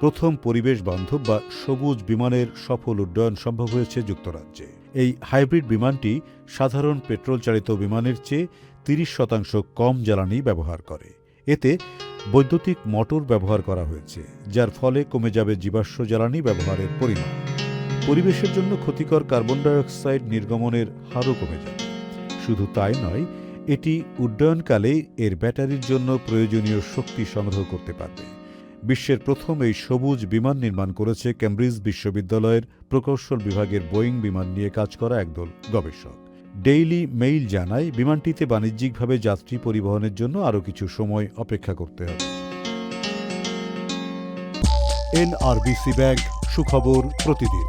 প্রথম পরিবেশ বান্ধব বা সবুজ বিমানের সফল উড্ডয়ন সম্ভব হয়েছে যুক্তরাজ্যে। এই হাইব্রিড বিমানটি সাধারণ পেট্রোল চালিত বিমানের চেয়ে তিরিশ শতাংশ কম জ্বালানি ব্যবহার করে। এতে বৈদ্যুতিক মোটর ব্যবহার করা হয়েছে, যার ফলে কমে যাবে জীবাশ্ম জ্বালানি ব্যবহারের পরিমাণ। পরিবেশের জন্য ক্ষতিকর কার্বন ডাইঅক্সাইড নির্গমনের হারও কমে যাবে শুধু তাই নয়, এটি উড্ডয়নকালে এর ব্যাটারির জন্য প্রয়োজনীয় শক্তি সংগ্রহ করতে পারবে। বিশ্বের প্রথম এই সবুজ বিমান নির্মাণ করেছে ক্যামব্রিজ বিশ্ববিদ্যালয়ের প্রকৌশল বিভাগের বোয়িং বিমান নিয়ে কাজ করা একদল গবেষক। ডেইলি মেইল জানায়, বিমানটিতে বাণিজ্যিকভাবে যাত্রী পরিবহনের জন্য আরও কিছু সময় অপেক্ষা করতে হবে। এনআরবিসি ব্যাংক, সুখবর প্রতিদিন।